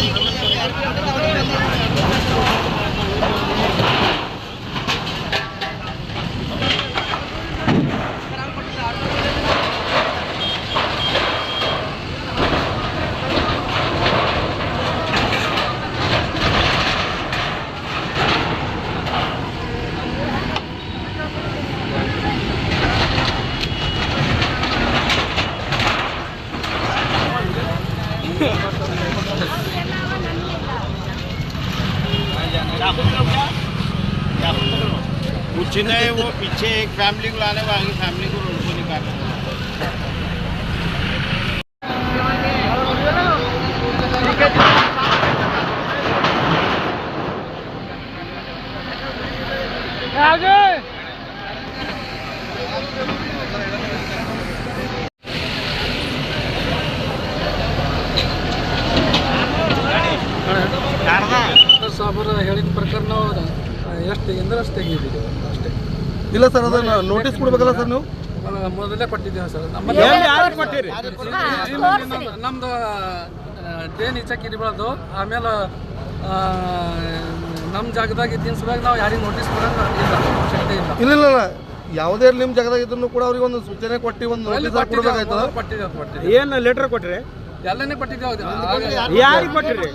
சொல்லி कुछ नहीं वो पीछे एक फैमिली को लाने वाली फैमिली को ಅಷ್ಟೇ. ಇಲ್ಲ ಸರ್ ಅದನ್ನ ನೋಟಿಸ್ ಕೊಡ್ಬೇಕಲ್ಲ ಸರ್ ನೀವು? ಮೊದಲೇ ಕೊಟ್ಟಿದ್ದೀವಿ ಸರ್. ನಮ್ಮ ನಮ್ದು- ನಮ್ದು ಟ್ರೈನ್ ಈಚೆ ಬೆಳೆದು ಆಮೇಲೆ ನಮ್ಮ ಜಾಗದಾಗ ಇದ್ದಿನ ಸಲುವಾಗಿ ನಾವು ಯಾರಿಗೆ ನೋಟಿಸ್ ಕೊಡೋಂಗ ಇಲ್ಲ ಶಕ್ತಿ ಇಲ್ಲ. ಇಲ್ಲ ಇಲ್ಲ ಇಲ್ಲ. ಯಾವುದೇ ನಿಮ್ಮ ಜಾಗದಾಗ ಇದ್ರು ಕೂಡ ಅವ್ರಿಗೆ ಒಂದು ಸೂಚನೆ ಕೊಟ್ಟು ಒಂದು ನೋಟಿಸ್ ಕೊಡ್ಬೇಕಾಯ್ತದ? ಕೊಟ್ಟಿದ್ದೀವಿ ಏನ್ ಲೆಟರ್ ಕೊಟ್ರಿ ಎಲ್ಲನೇ ಕೊಟ್ಟಿದ್ದೀವಿ ಯಾರಿಗೆ ಕೊಟ್ಟಿರಿ?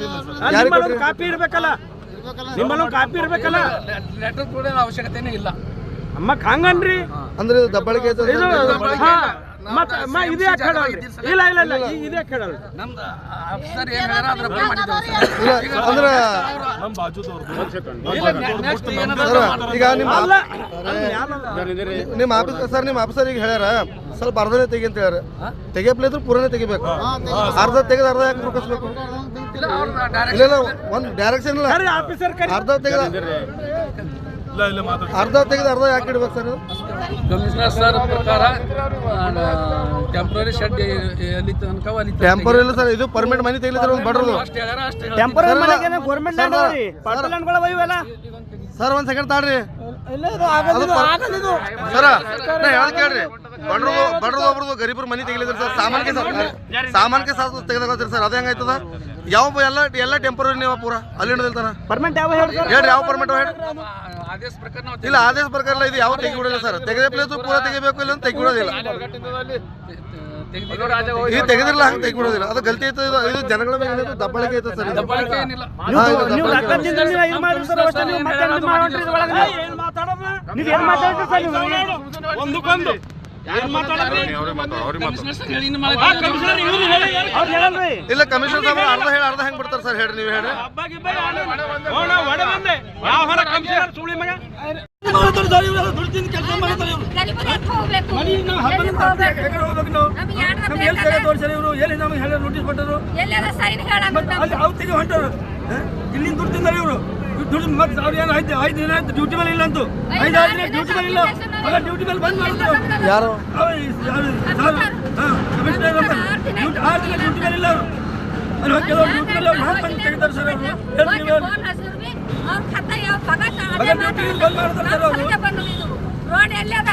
ಕಾಪಿ ಇರ್ಬೇಕಲ್ಲ. ನಿಮ್ಮಲ್ಲೊಂದು ಕಾಪಿ ಇರ್ಬೇಕಲ್ಲ? ಲೆಟರ್ ಕೂಡ ಅವಶ್ಯಕತೆನೇ ಇಲ್ಲ. ಅಮ್ಮ ಕಾಂಗನ್ರಿ. ಅಂದ್ರೆ ಹೇಳಲ್ರಿ ಇಲ್ಲ. ಇಲ್ಲ ಇಲ್ಲ ಇದು ಅದ್ರ ಈಗ ನಿಮ್ಮ? ನಿಮ್ಮ ಆಫೀಸ್ ಸರ್ ನಿಮ್ಮ ಆಫೀಸರ್ ಈಗ ಹೇಳ್ಯಾರ ಸ್ವಲ್ಪ ಅರ್ಧನೇ ತೆಗಿ ಅಂತ ಹೇಳ್ಯಾರ. ತೆಗಿಯಪ್ಲೆ ಇದ್ರೆ ಪೂರನೇ ತೆಗಿಬೇಕು. ಅರ್ಧ ತೆಗೆದ ಅರ್ಧ ಯಾಕೆ ಮುಗಿಸ್ಬೇಕು ಇಲ್ಲ ಒಂದು ಡೈರೆಕ್ಷನ್ ಇಲ್ಲ. ಕರಿ ಆಫೀಸರ್ ಕರಿ ಅರ್ಧ ತೆಗೆದ ಅರ್ಧ ತೆಗೆದು ಅರ್ಧ ಯಾಕೆ ಇಡ್ಬೇಕು ಸರ್ ಕಮಿಷನರ್ ಸರ್ ಪ್ರಕಾರ ಟೆಂಪರರಿ ಶೆಡ್ ಎಲ್ಲಿ ತನಕ ಅಲ್ಲಿ ತನಕ ಇಲ್ಲ ಸರ್ ಇದು ಪರ್ಮನೆಂಟ್ ಮನೆ ತೆಗಿಲಿದ್ರೆ ಒಂದು ಬಡ್ರದು ಅಷ್ಟೇ ಅಷ್ಟೇ ಟೆಂಪರರಿ ಮನೆಗೆ ಗೌರ್ಮೆಂಟ್ ಲ್ಯಾಂಡ್ ಅದಾವ್ರಿ? ಪರ್ಸನಲ್ ಲ್ಯಾಂಡ್ಗಳು ಒಯ್ಯಲ್ಲ ಸರ್ ಒಂದು ಸೆಕೆಂಡ್ ತಾಳ್ರಿ ಇಲ್ಲ ಇದು ಆಗಲ್ಲ ಆಗಲ್ಲ ಸರ ನಾ ಹೇಳದ್ ಕೇಳ್ರಿ. ಬಡ್ರು ಬಡ್ರದು ಒಬ್ರದು ಗರೀಬ್ರು ಮನಿ ತೆಗಿಲಿದ್ರು ಸರ್ ಸಾಮಾನ್ಯ ಸಾಮಾನ್ಯ ಸಾಥ್ ತೆಗೆದಾಗತ್ರಿ ಸರ್ ಅದ ಹೆಂಗಾಯ್ತದ? ಯಾವ ಎಲ್ಲ ಎಲ್ಲ ಟೆಂಪರರಿ ನೀವು ಪೂರ? ಅಲ್ಲಿ ಹಿಡಿದಿಲ್ತಾನ ಪರ್ಮನೆಂಟ್ ಯಾವ ಹೇಳ್ರಿ ಯಾವ ಪರ್ಮೆಂಟ್ ಹೇಳಿ ಆದೇಶ ಪ್ರಕಾರ ಇಲ್ಲ ಆದೇಶ ಪ್ರಕಾರ ಇದು ಯಾವ ತೆಗಿಬಿಡಲ್ಲ ಸರ್. ತೆಗೆದ ಪ್ಲೇಸ್ ಪೂರ ತೆಗಿಬೇಕು ಇಲ್ಲ ತೆಗಿಬಿಡೋದಿಲ್ಲ. ಈ ಈಗ ತೆಗೆದಿಲ್ಲ ಹಂಗೆ ತೆಗಿಬಿಡೋದಿಲ್ಲ. ಅದು ಗಲ್ತಿ ಐತೆ ಇದು ಇದು ಜನಗಳ ಮೇಲೆ ದಬ್ಬಾಳಿಕೆ ಐತೆ ಸರ್ ದಬ್ಬಾಳಿಕೆ ಏನಿಲ್ಲ. ನೀವು ದಬ್ಬಾಳಿಕೆ. ರೊಕ್ಕದಿಂದ ನೀವು ಇದು ಮಾಡಿರಿ ಸರ್ ಅಷ್ಟೇ ನೀವು ಮತ್ತೆ ಇದು ಮಾಡ್ರಿ ಇದ್ರೊಳಗೆ ನೀವು. ನೀವು ಏನು ಮಾತಾಡ್ತೀರಿ ಸರ್ ನೀವು? ಒಂದಕ್ಕೊಂದು ಕಮಿಷನರ್ ಹೇಳಿ ಇಲ್ಲ ಕಮಿಷನ್ ಸಾಹೇಬ್ರು ಅರ್ಧ ಹೇಳಿ ಅರ್ಧ ಹೆಂಗ್ ಬಿಡ್ತಾರೆ ಸರ್? ಹೇಳ್ರಿ ನೀವು ಹೇಳ್ರಿ ಗರಿಬರಿಗೆ ಹೋಗ್ಬೇಕು. ಎಲ್ಲಿಗೆ ಹೋಗ್ಬೇಕು? ನಮ್ಗೆ ಯಾರ್ನ ಕೊಟ್ಟರು? ಎಲ್ಲಾರ ಸೈನ್ ಹೇಳಂಗಿಲ್ಲ ಇಲ್ಲಿಂದ ದುಡ್ಡು ಇವರು. ದುಡ್ಡು ಮತ್ತೆ ಅವ್ರು ಏನು ಐದು ಐದು ದಿನ ಆಯ್ತು ಡ್ಯೂಟಿ ಮೇಲೆ ಇಲ್ಲ ಅಂತ ಐದು ಆರು ದಿನ ಡ್ಯೂಟಿ ಮೇಲೆ ಇಲ್ಲ. ಅವಾಗ ಡ್ಯೂಟಿ ಮೇಲೆ ಬಂದ್ ಮಾಡಿದ್ರು ಯಾರು? ಕಮಿಷನರ್ ಡ್ಯೂಟಿ ಆರು ದಿನ ಡ್ಯೂಟಿ ಮೇಲೆ ಇಲ್ಲ ಅವರು. ಅಲ್ಲಿ ಹೋಗಿ ಕೆಲವರು ಡ್ಯೂಟಿ ಮೇಲೆ ಅವ್ರು ಹಾಕಿ ಬಂದು ತೆಗಿತಾರೆ ಸರ್ ಅವರು. ಹೇಳ್ತೀವಿ ಅವ್ರು. ಮಗ ಡ್ಯೂಟಿ ಬಂದ್ ಮಾಡ್ತಾರೆ ಸರ್ ಅವರು. ರೋಡ್ ಎಲ್ಲದ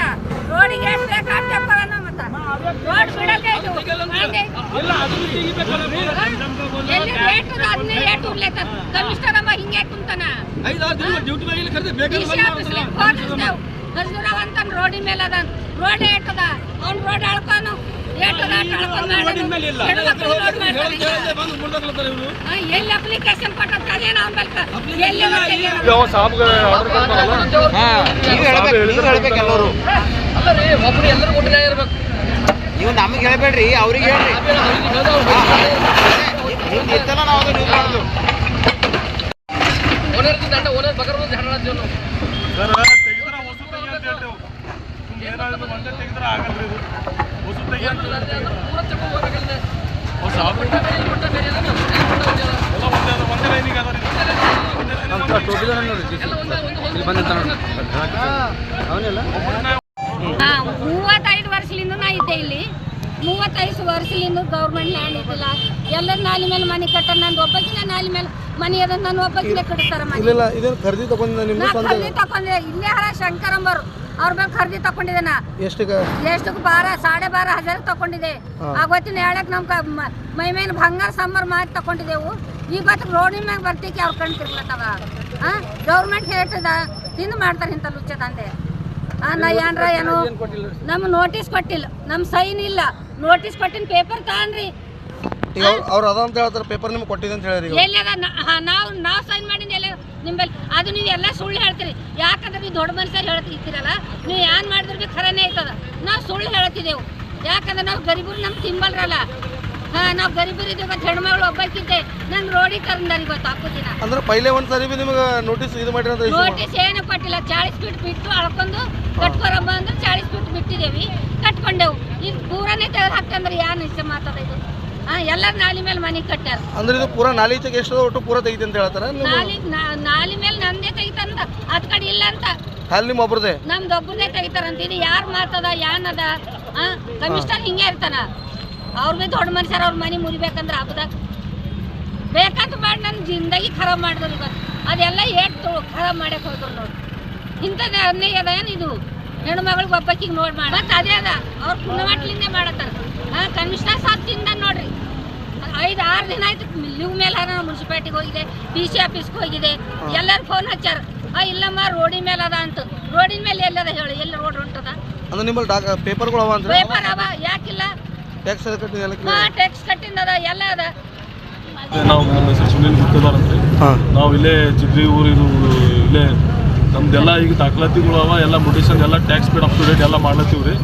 ರೋಡಿಗೆ ಎಷ್ಟು ಬೇಕಾದ ಅಷ್ಟೇ ತಗೋಣ ಮತ್ತ ರೋಡ್. ಎಲ್ಲಿ ರೇಟ್ ರೋಡ್ ಅದನ್ನೇ ರೇಟ್ ಉರ್ಲೇತ ಕಮಿಷನರ್ ಅಮ್ಮ ಹಿಂಗೆ ಕುಂತಾನ ಐದು ಆರು ಎಲ್ಲರೂ ರೀ ಒಬ್ರು ಎಲ್ಲರೂ ಒಟ್ಟಿಗೆ ಇರ್ಬೇಕು. ನೀವು ನಮಗೆ ಹೇಳ್ಬೇಡ್ರಿ ಅವ್ರಿಗೆ ಹೇಳ್ರಿ. ನೀವು ನಿಂತಲ್ಲ ನಾವು ಅದು ನೀವು ಮಾಡೋದು. ಓನರ್ ದಂಡ ಓನರ್ ಬಗರ್ ಒಂದು ಹಣ ಜನ ಹಾ ಮೂವತ್ತೈದು ವರ್ಷದಿಂದ ನಾ ಇದ್ದೆ ಇಲ್ಲಿ. ಮೂವತ್ತೈದು ವರ್ಷದಿಂದ ಗೌರ್ಮೆಂಟ್ ಲ್ಯಾಂಡ್ ಇದ್ದಿಲ್ಲ. ಎಲ್ಲರ ನಾಲಿ ಮೇಲೆ ಮನೆ ಕಟ್ಟ ನಂದು ಒಬ್ಬಕಿನ ನಾಲಿ ಮೇಲೆ ಮನೆ ಅದ ನನ್ನ ಒಬ್ಬಕಿನ ಕಟ್ತಾರ ಮನೆ. ಖರೀದಿ ತಕೊಂಡೆ ಇಲ್ಲೇ ಹರ ಶಂಕರಂಬರು ಅವ್ರ ಮೇಲೆ ಖರೀದಿ ತಕೊಂಡಿದೆ ನಾ. ಎಷ್ಟು ಬಾರ ಸಾಡೆ ಬಾರ ಹಜಾರ ತಕೊಂಡಿದ್ದೆ ಆವತ್ತಿನ ಹೇಳಕ್ ನಮ್ ಕ- ಮ- ಮೇಲೆ ಬಂಗಾರ ಸಂಬರ್ ಮಾಡಿ ತಕೊಂಡಿದ್ದೆವು ಇವತ್ತು ರೋಡಿನ ಮ್ಯಾಗ ಬರ್ತಿಕ್ಕೆ ಅವ್ರ ಕಣ್ ತಿರ್ಲತ್ತವ ಹಾ ಗೌರ್ಮೆಂಟ್ ಹೇಳ್ತದ ತಿಂದು ಮಾಡ್ತಾರೆ ಇಂಥ ಲುಚ್ಚ ತಂದೆ ನಾ ಏನ್ರ ಏನು? ನಮ್ ನೋಟಿಸ್ ಕೊಟ್ಟಿಲ್ಲ. ನಮ್ಮ ಸೈನ್ ಇಲ್ಲ. ನೋಟಿಸ್ ಕೊಟ್ಟಿನ ಪೇಪರ್ ತಗೊಂಡ್ರಿ ಈಗ ಅವ್ರು ಅದ ಅಂತ ಹೇಳ್ತಾರೆ ಪೇಪರ್ ನಿಮ್ಗೆ ಕೊಟ್ಟಿದೆ ಅಂತ ಹೇಳಿರಿ ಈಗ. ಎಲ್ಲದ ನಾವು ನಾವು ಸೈನ್ ಮಾಡಿದ ಎಲ್ಲ? ನಿಂಬಲ್ಲಿ. ಅದು ನೀವು ಎಲ್ಲ ಸುಳ್ಳು ಹೇಳ್ತೀರಿ. ಯಾಕಂದ್ರೆ ನೀವು ದೊಡ್ಡ ಮನುಷ್ಯರು ಹೇಳ್ತಿರ್ತೀರಲ್ಲ ನೀವು ಏನ್ ಮಾಡಿದ್ರೆ ಖರೇನೆ ಐತದ ನಾವು ಸುಳ್ಳು ಹೇಳ್ತಿದ್ದೆವು ಯಾಕಂದ್ರೆ ನಾವು ಗರೀಬರು ನಮ್ಗೆ ತಿಂಬಲ್ರಲ್ಲ. ಹಾ ನಾವು ಗರೀಬರು ಇದ್ದೀವಿ ಮತ್ತು ಹೆಣ್ಮಗಳು ಒಬ್ಬಕ್ಕಿದ್ದೆ ನಂಗೆ ರೋಡಿಗೆ ಕರ್ದಾರಿ ಇವತ್ತು ಹಾಕೋ ದಿನ? ಅಂದ್ರೆ ಪೈಲೆ ಒಂದ್ ಸರಿ ಬಿ ನಿಮಗೆ ನೋಟಿಸ್ ಇದು ಮಾಡಿರಿ ಅಂತ ನೋಟಿಸ್ ಏನು ಕೊಟ್ಟಿಲ್ಲ ಚಾಳಿಸ್ ಫೀಟ್ ಬಿಟ್ಟು ಅಳ್ಕೊಂಡು ಕಟ್ಕೊರಬ್ಬ ಅಂದ್ರೆ ಚಾಳಿಸ್ ಫೀಟ್ ಬಿಟ್ಟಿದ್ದೇವಿ ಕಟ್ಕೊಂಡೆವು. ಈಗ ಪೂರನೇ ತೆಗೆದು ಹಾಕ್ತಂದ್ರೆ ಯಾರು ನಿಶ್ಚಯ ಮಾತಾಡ ಇದು? ಹಾ ಎಲ್ಲರ ನಾಲಿ ಮೇಲೆ ಮನೆ ಕಟ್ಟಾರ ಅಂದ್ರೆ ಇದು ಪೂರಾ ನಾಲಿ ಈಚೆಗೆ ಎಷ್ಟು ಒಟ್ಟು ಪೂರಾ ತೆಗಿತಿ ಅಂತ ಹೇಳ್ತಾರ ನಾಲಿ ನಾ- ನಾಲಿ ಮೇಲೆ ನಂದೇ ತೆಗಿತಾರಂತ. ಅದ್ ಕಡೆ ಇಲ್ಲ ಅಂತ. ಅಲ್ಲಿ ನಿಮ್ಮ ಒಬ್ರದೇ? ನಮ್ದು ಒಬ್ಬನೇ ತೆಗಿತಾರಂತ. ಇದು ಯಾರ್ ಮಾತದ ಯಾನದ? ಆ ಕಮಿಷನರ್ ಹಿಂಗೆ ಇರ್ತಾನ. ಅವ್ರ ಮೇಲೆ ದೊಡ್ಡ ಮನುಷ್ಯರ ಅವ್ರ ಮನೆ ಮುರಿಬೇಕಂದ್ರೆ ಹಬ್ಬದಾಗ ಬೇಕಂತ ಮಾಡಿ ನನ್ನ ಜಿಂದಗಿ ಖರಾಬ್ ಮಾಡಿದ್ರು ಇವತ್ತು. ಅದೆಲ್ಲ ಏಟ್ ಖರಾಬ್ ಮಾಡಕ್ಕೆ ಹೋದ್ರು ನೋಡಿ. ಇಂಥದ್ದು ಅನ್ನೇ ಅದ ಏನು ಇದು? ಹೆಣ್ಣು ಮಗಳಿಗೆ ಒಬ್ಬಕ್ಕಿಗೆ ನೋಡಿ ಮಾಡಿ. ಮತ್ತೆ ಅದೇ ಅದ. ಅವ್ರು ಪುಣ್ಯಮಟ್ಲಿಂದೇ ಮಾಡತ್ತಾರ. ಹಾಂ ಕಮಿಷನರ್ ಸಾತ್ ತಿಂದ ನೋಡ್ರಿ. ಐದು ಆರು ದಿನ ಆಯ್ತು ಲಿವ್ ಮೇಲೆ ನಾನು ಮುನ್ಸಿಪಾಲ್ಟಿಗೆ ಹೋಗಿದೆ ಡಿ ಸಿ ಆಫೀಸ್ಗೆ ಹೋಗಿದೆ. ಎಲ್ಲರೂ ಫೋನ್ ಹಚ್ಚಾರ. ಆ ಇಲ್ಲಮ್ಮ ರೋಡಿ ಮೇಲೆ ಅದ ಅಂತ. ರೋಡಿನ ಮೇಲೆ ಎಲ್ಲದ ಹೇಳಿ? ಎಲ್ಲಿ ರೋಡ್ ಹೊಂಟದ ಪೇಪರ್ ಅವ ಯಾಕಿಲ್ಲ? ಟ್ಯಾಕ್ಸ್ ಕಟ್ಟಿ ಎಲ್ಲ ಹಾ ಟ್ಯಾಕ್ಸ್ ಕಟ್ಟಿಂದದ ಎಲ್ಲ ಅದ. ನಾವು ನಮ್ಮ ಹೆಸರು ಸುನಿಲ್ ಗುತ್ತದಾರ್ ಅಂತ ಹಾಂ. ನಾವು ಇಲ್ಲೇ ಚಿದ್ರಿ ಊರು ಇದು ಇಲ್ಲೇ ನಮ್ದೆಲ್ಲ ಈಗ ದಾಖಲಾತಿಗಳು ಅವ ಎಲ್ಲ ಮೊಟೇಶನ್ ಎಲ್ಲ tax paid up to date ಎಲ್ಲ ಮಾಡ್ಲತ್ತೀವಿ ರೀ.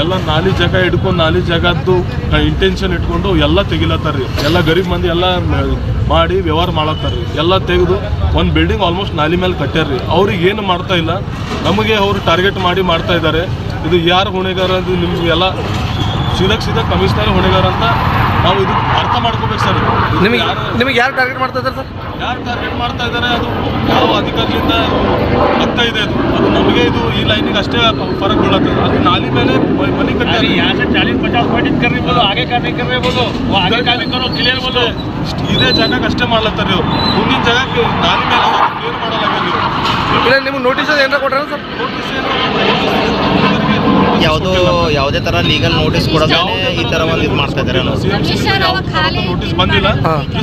ಎಲ್ಲ ನಾಲಿ ಜಾಗ ಹಿಡ್ಕೊಂಡು ನಾಲಿ ಜಾಗದ್ದು ಇಂಟೆನ್ಷನ್ ಇಟ್ಕೊಂಡು ಎಲ್ಲ ತೆಗಿಲತ್ತಾರ ರೀ. ಎಲ್ಲ ಗರೀಬ್ ಮಂದಿ ಎಲ್ಲ ಮಾಡಿ ವ್ಯವಹಾರ ಮಾಡತ್ತಾರ ರೀ. ಎಲ್ಲ ತೆಗೆದು ಒಂದು ಬಿಲ್ಡಿಂಗ್ ಆಲ್ಮೋಸ್ಟ್ ನಾಲಿ ಮೇಲೆ ಕಟ್ಟ್ಯಾರ ರೀ. ಅವ್ರಿಗೆ ಏನು ಮಾಡ್ತಾ ಇಲ್ಲ. ನಮಗೆ ಅವರು ಟಾರ್ಗೆಟ್ ಮಾಡಿ ಮಾಡ್ತಾ ಇದ್ದಾರೆ ಇದು ಯಾರು ಹೊಣೆಗಾರ ಅದು ನಿಮ್ಗೆ ಎಲ್ಲ ಸೀದಕ್ ಸೀದಕ್ ಕಮಿಷನರ್ ಹೊಣೆಗಾರ ಅಂತ ನಾವು ಇದು ಅರ್ಥ ಮಾಡ್ಕೋಬೇಕು ಸರ್. ನಿಮಗೆ ನಿಮಗೆ ಯಾರು ಟಾರ್ಗೆಟ್ ಮಾಡ್ತಾ ಇದ್ದಾರೆ ಸರ್? ಯಾರು ಟಾರ್ಗೆಟ್ ಮಾಡ್ತಾ ಇದ್ದಾರೆ ಅದು ಯಾವ ಅಧಿಕಾರಿಯಿಂದ ಆಗ್ತಾ ಇದೆ ಅದು? ಅದು ನಮಗೆ ಇದು ಈ ಲೈನಿಗೆ ಅಷ್ಟೇ ಫರಕ್ ಬೀಳತ್ತದ ಅದು ನಾಲಿ ಮೇಲೆ ಮನೆ ಕಟ್ಟಿ ಇದೇ ಜಾಗಕ್ಕೆ ಅಷ್ಟೇ ಮಾಡ್ಲತ್ತಾರೆ ಇವ್ರು ಮುಂದಿನ ಜಾಗಕ್ಕೆ ನಾಲಿ ಮೇಲೆ ಕ್ಲಿಯರ್ ಮಾಡಲಾಗಿಲ್ಲ ಇಲ್ಲ ನಿಮ್ಗೆ ನೋಟಿಸ್ ಏನಾರ ಕೊಟ್ಟರೆ ಸರ್? ನೋಟಿಸ್ ಏನಾರ ಯಾವುದೋ ಯಾವುದೇ ತರ ಲೀಗಲ್ ನೋಟಿಸ್ ಕೊಡೋದಾನೆ ಈ ತರ ಒಂದು ಇದು ಮಾಡ್ತಾ ಇದಾರೆ ನೋಟಿಸ್ ಬಂದಿಲ್ಲ.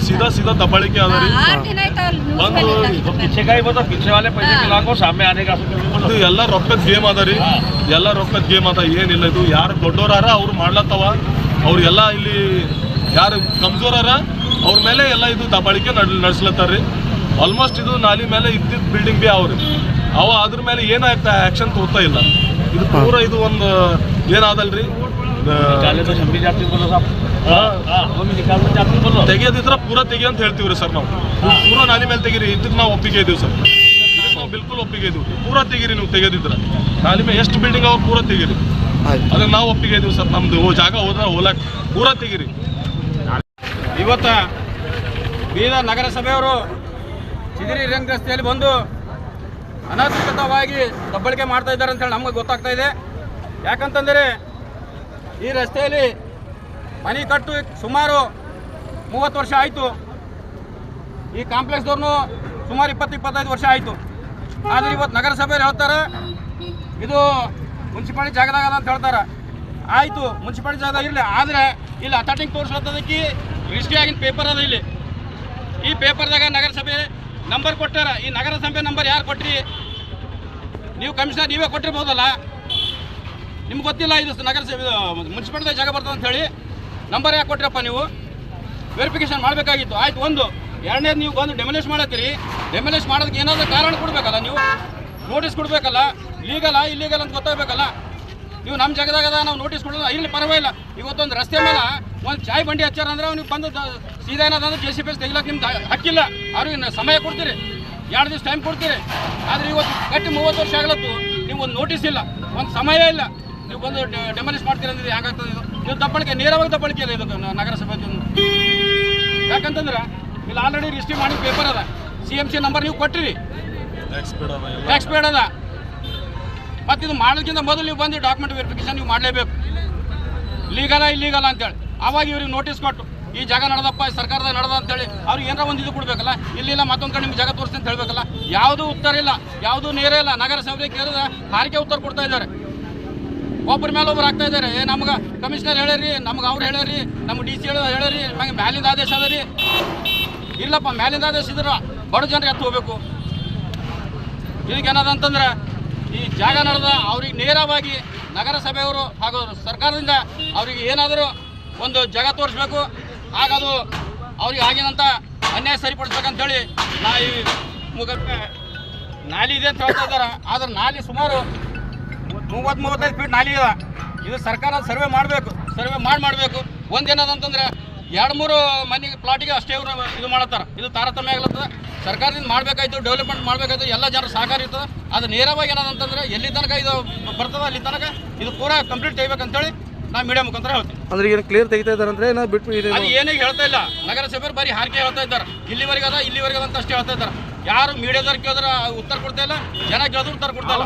ಸೀದಾ ಸೀದಾ ದಬ್ಬಾಳಿಕೆ ಅದ ಇದು ಎಲ್ಲ ರೊಕ್ಕದ ಗೇಮ್ ಅದ ರೀ. ಎಲ್ಲ ರೊಕ್ಕದ ಗೇಮ್ ಅದ. ಏನಿಲ್ಲ ಇದು. ಯಾರು ದೊಡ್ಡೋರಾರ ಅವ್ರು ಮಾಡ್ಲತ್ತವ. ಅವ್ರಿಗೆಲ್ಲ ಇಲ್ಲಿ ಯಾರು ಕಮ್ಜೋರಾರ ಅವ್ರ ಮೇಲೆ ಎಲ್ಲ ಇದು ದಬ್ಬಾಳಿಕೆ ನಡೆಸ್ಲತ್ತಾರ್ರಿ ಆಲ್ಮೋಸ್ಟ್ ಇದು ನಾಲಿ ಮೇಲೆ ಇದ್ದಿದ್ದ ಬಿಲ್ಡಿಂಗ್ ಬಿ ಅವ್ರಿ ಅವ ಅದ್ರ ಮೇಲೆ ಏನಾಯ್ತಾ ಆ್ಯಕ್ಷನ್ ತೋರ್ತಾ ಇಲ್ಲ. ಇದು ಪೂರ ಇದು ಒಂದು ಏನಾದಲ್ರಿ ತೆಗಿಯೋದಿದ್ರ ಪೂರ ತೆಗಿ ಅಂತ ಹೇಳ್ತೀವ್ರಿ ಸರ್ ನಾವು. ಪೂರ ನಾಲಿ ಮೇಲೆ ತೆಗೀರಿ ಇದಕ್ಕೆ ನಾವು ಒಪ್ಪಿಗೆ ಇದೀವಿ ಸರ್. ನಾವು ಬಿಲ್ಕುಲ್ ಒಪ್ಪಿಗೆ ಇದೀವಿ. ಪೂರ ತೆಗೀರಿ ನೀವು ತೆಗೆದಿದ್ರ. ನಾಲಿ ಮೇಲೆ ಎಷ್ಟು ಬಿಲ್ಡಿಂಗ್ ಅವ್ರು ಪೂರ ತೆಗೀರಿ. ಅದಕ್ಕೆ ನಾವು ಒಪ್ಪಿಗೆ ಇದೀವಿ ಸರ್ ನಮ್ದು. ಜಾಗ ಹೋದ್ರ ಹೋಲಕ್ ಪೂರ ತೆಗೀರಿ. ಇವತ್ತ ಬೀದರ್ ನಗರಸಭೆಯವರು ಚಿದಿರಿ ರಂಗ ರಸ್ತೆಯಲ್ಲಿ ಬಂದು ಅನಧಿಕೃತವಾಗಿ ದಬ್ಬಳಿಕೆ ಮಾಡ್ತಾ ಇದ್ದಾರೆ ಅಂತೇಳಿ ನಮಗೆ ಗೊತ್ತಾಗ್ತಾ ಇದೆ. ಯಾಕಂತಂದರೆ ಈ ರಸ್ತೆಯಲ್ಲಿ ಮನೆ ಕಟ್ಟು ಸುಮಾರು ಮೂವತ್ತು ವರ್ಷ ಆಯಿತು. ಈ ಕಾಂಪ್ಲೆಕ್ಸ್ದವ್ರನ್ನು ಸುಮಾರು ಇಪ್ಪತ್ತು, ಇಪ್ಪತ್ತೈದು ವರ್ಷ ಆಯಿತು. ಆದರೆ ಇವತ್ತು ನಗರಸಭೆಯವ್ರು ಹೇಳ್ತಾರೆ, ಇದು ಮುನ್ಸಿಪಾಲಿಟಿ ಜಾಗದಾಗ ಅಂತ ಹೇಳ್ತಾರೆ. ಆಯಿತು, ಮುನ್ಸಿಪಾಲಿಟಿ ಜಾಗದಾಗ ಇರಲಿ. ಆದರೆ ಇಲ್ಲಿ ಅಥಾಟಿಂಗ್ ತೋರಿಸೋದಕ್ಕೆ ರಿಜಿಸ್ಟ್ರಿ ಆಗಿನ ಪೇಪರ್ ಅದ ಇಲ್ಲಿ. ಈ ಪೇಪರ್ದಾಗ ನಗರಸಭೆ ನಂಬರ್ ಕೊಟ್ಟಾರ. ಈ ನಗರಸಭೆ ನಂಬರ್ ಯಾರು ಕೊಟ್ರಿ? ನೀವು ಕಮಿಷನರ್ ನೀವೇ ಕೊಟ್ಟಿರ್ಬೋದಲ್ಲ? ನಿಮ್ಗೆ ಗೊತ್ತಿಲ್ಲ ಇದು ನಗರಸಭೆ ಮುನ್ಸಿಪಾಲಿಟಿ ಜಾಗ ಬರ್ತದೆ ಅಂತ ಹೇಳಿ. ನಂಬರ್ ಯಾಕೆ ಕೊಟ್ಟಿರಪ್ಪ ನೀವು? ವೆರಿಫಿಕೇಶನ್ ಮಾಡಬೇಕಾಗಿತ್ತು. ಆಯ್ತು, ಒಂದು. ಎರಡನೇದು ನೀವು ಬಂದು ಡೆಮಲೇಷ್ ಮಾಡತ್ತೀರಿ. ಡೆಮಲೇಷ್ ಮಾಡೋದಕ್ಕೆ ಏನಾದರೂ ಕಾರಣ ಕೊಡಬೇಕಲ್ಲ ನೀವು? ನೋಟಿಸ್ ಕೊಡಬೇಕಲ್ಲ? ಲೀಗಲ್ಲ ಇಲ್ಲೀಗಲ್ ಅಂತ ಗೊತ್ತಾಗಬೇಕಲ್ಲ? ನೀವು ನಮ್ಮ ಜಾಗದಾಗ ನಾವು ನೋಟಿಸ್ ಕೊಡೋದು ಇಲ್ಲಿ. ಪರವಾಗಿಲ್ಲ. ಇವತ್ತೊಂದು ರಸ್ತೆ ಮೇಲೆ ಒಂದು ಚಾಯ್ ಬಂಡಿ ಹಚ್ಚಾರ ಅಂದ್ರೆ ಅವ್ನಿಗೆ ಬಂದು ಸೀದಾ ಏನಾದ್ರೆ ಜೆ ಸಿ ಪಿ ಎಸ್ ತೆಗಿಲಕ್ಕೆ ನಿಮ್ದು ಹಕ್ಕಿಲ್ಲ. ಅವ್ರಿಗೆ ಸಮಯ ಕೊಡ್ತೀರಿ. ಎರಡು ದಿವಸ ಟೈಮ್ ಕೊಡ್ತೀರಿ. ಆದರೆ ಇವತ್ತು ಗಟ್ಟಿ ಮೂವತ್ತು ವರ್ಷ ಆಗ್ಲತ್ತು ನೀವು ಒಂದು ನೋಟಿಸ್ ಇಲ್ಲ. ಒಂದು ಸಮಯ ಇಲ್ಲ. ನೀವು ಬಂದು ಡೆಮಾಲಿಷ್ ಮಾಡ್ತೀರಿ ಅಂದ್ರೆ ಹೆಂಗಾಗ್ತದೆ ಇದು? ನೀವು ದಬ್ಬಳಿಕೆ ನೇರವಾಗಿ ದಬ್ಬಳಿಕೆ ಇಲ್ಲ ಇದು ನಗರಸಭೆ ಯಾಕಂತಂದ್ರೆ ಇಲ್ಲಿ ಆಲ್ರೆಡಿ ರಿಜಿಸ್ಟ್ರಿ ಮಾಡಿ ಪೇಪರ್ ಅದ. ಸಿ ಎಂ ಸಿ ನಂಬರ್ ನೀವು ಕೊಟ್ಟಿರಿ. ಟ್ಯಾಕ್ಸ್ ಪೇಡ್ ಅದ. ಮತ್ತು ಇದು ಮಾಡೋದಕ್ಕಿಂತ ಮೊದಲು ನೀವು ಬಂದು ಡಾಕ್ಯುಮೆಂಟ್ ವೆರಿಫಿಕೇಶನ್ ನೀವು ಮಾಡಲೇಬೇಕು. ಲೀಗಲ ಇಲ್ಲೀಗಲ ಅಂತೇಳಿ. ಅವಾಗ ಇವ್ರಿಗೆ ನೋಟಿಸ್ ಕೊಟ್ಟು, ಈ ಜಾಗ ನಡೆದಪ್ಪ ಸರ್ಕಾರದ ನಡೆದ ಅಂತೇಳಿ ಅವ್ರಿಗೆ ಏನಾರ ಒಂದು ಇದು ಕೊಡಬೇಕಲ್ಲ? ಇಲ್ಲಿಲ್ಲ ಮತ್ತೊಂದು ಕಡೆ ನಿಮ್ಗೆ ಜಾಗ ತೋರಿಸಿ ಅಂತ ಹೇಳಬೇಕಲ್ಲ? ಯಾವುದೂ ಉತ್ತರ ಇಲ್ಲ, ಯಾವುದೂ ನೇರ ಇಲ್ಲ. ನಗರಸಭೆ ಕೇಳಿದ ಹಾರಿಕೆ ಉತ್ತರ ಕೊಡ್ತಾ ಇದ್ದಾರೆ. ಒಬ್ಬರ ಮೇಲೆ ಒಬ್ರು ಆಗ್ತಾ ಇದ್ದಾರೆ. ಏ, ನಮ್ಗೆ ಕಮಿಷನರ್ ಹೇಳ್ಯಾರಿ ನಮ್ಗೆ ಅವ್ರು ಹೇಳ್ಯಾರಿ ನಮ್ಗೆ ಡಿ ಸಿ ಹೇಳ ಹೇಳ್ಯಾರಿ ನಮಗೆ ಮ್ಯಾಲಿಂದ ಆದೇಶ ಅದ ರೀ. ಇಲ್ಲಪ್ಪ, ಮ್ಯಾಲಿಂದ ಆದೇಶ ಇದ್ರೆ ಬಡ ಜನರಿಗೆ ಹತ್ತು ಹೋಗ್ಬೇಕು. ಇದಕ್ಕೆ ಏನದ ಅಂತಂದ್ರೆ ಈ ಜಾಗ ನಡೆದ ಅವ್ರಿಗೆ ನೇರವಾಗಿ ನಗರಸಭೆಯವರು ಹಾಗೂ ಸರ್ಕಾರದಿಂದ ಅವರಿಗೆ ಏನಾದರೂ ಒಂದು ಜಾಗ ತೋರಿಸ್ಬೇಕು. ಆಗ ಅದು ಅವ್ರಿಗೆ ಆಗಿನಂತ ಅನ್ಯಾಯ ಸರಿಪಡಿಸ್ಬೇಕಂತೇಳಿ ನಾ ಈ ಮುಖಕ್ಕೆ ನಾಲಿ ಇದೆ ಅಂತ ಹೇಳ್ತಾ ಇದ್ದಾರೆ. ಆದ್ರೆ ನಾಲಿ ಸುಮಾರು ಮೂವತ್ತು ಮೂವತ್ತೈದು ಫೀಟ್ ನಾಲಿ ಇದೆ. ಇದು ಸರ್ಕಾರ ಸರ್ವೆ ಮಾಡಬೇಕು. ಸರ್ವೆ ಮಾಡಿ ಮಾಡಬೇಕು. ಒಂದೇನದಂತಂದ್ರೆ ಎರಡು ಮೂರು ಮನೆ ಪ್ಲಾಟಿಗೆ ಅಷ್ಟೇ ಇವರು ಇದು ಮಾಡತ್ತಾರ. ಇದು ತಾರತಮ್ಯ ಆಗ್ಲತ್ತದ. ಸರ್ಕಾರದಿಂದ ಮಾಡಬೇಕಾಯ್ತು ಡೆವಲಪ್ಮೆಂಟ್ ಮಾಡಬೇಕಾಯ್ತು ಎಲ್ಲ ಜನರು ಸಹಕಾರ ಇರ್ತದೆ ಅದು ನೇರವಾಗಿ ಏನದಂತಂದ್ರೆ ಎಲ್ಲಿ ತನಕ ಇದು ಬರ್ತದ ಅಲ್ಲಿ ತನಕ ಇದು ಪೂರಾ ಕಂಪ್ಲೀಟ್ ತೆಗಿಬೇಕಂತೇಳಿ ನಾ ಮೀಡಿಯಾ ಮುಖಾಂತರ ಹೇಳ್ತೀನಿ ಅಂದ್ರೆ ಈಗ ಕ್ಲಿಯರ್ ತೆಗಿತಾ ಇದ್ದಾರೆ ಅಂದ್ರೆ ಏನೋ ಬಿಟ್ಟು ಇದು ಅದು ಏನೇ ಹೇಳ್ತಾ ಇಲ್ಲ. ನಗರಸಭೆಯವರು ಬರೀ ಹಾರಿಕೆ ಹೇಳ್ತಾ ಇದ್ದಾರೆ. ಇಲ್ಲಿವರೆಗೆ ಅದ ಇಲ್ಲಿವರೆಗೆ ಅದ ಅಂತ ಅಷ್ಟೇ ಹೇಳ್ತಾ ಇದ್ದಾರೆ. ಯಾರು ಮೀಡಿಯಾದವ್ರು ಕೇಳಿದ್ರೆ ಉತ್ತರ ಕೊಡ್ತಾ ಇಲ್ಲ ಜನ ಕೇಳಿದ್ರು ಉತ್ತರ ಕೊಡ್ತಾ ಇಲ್ಲ.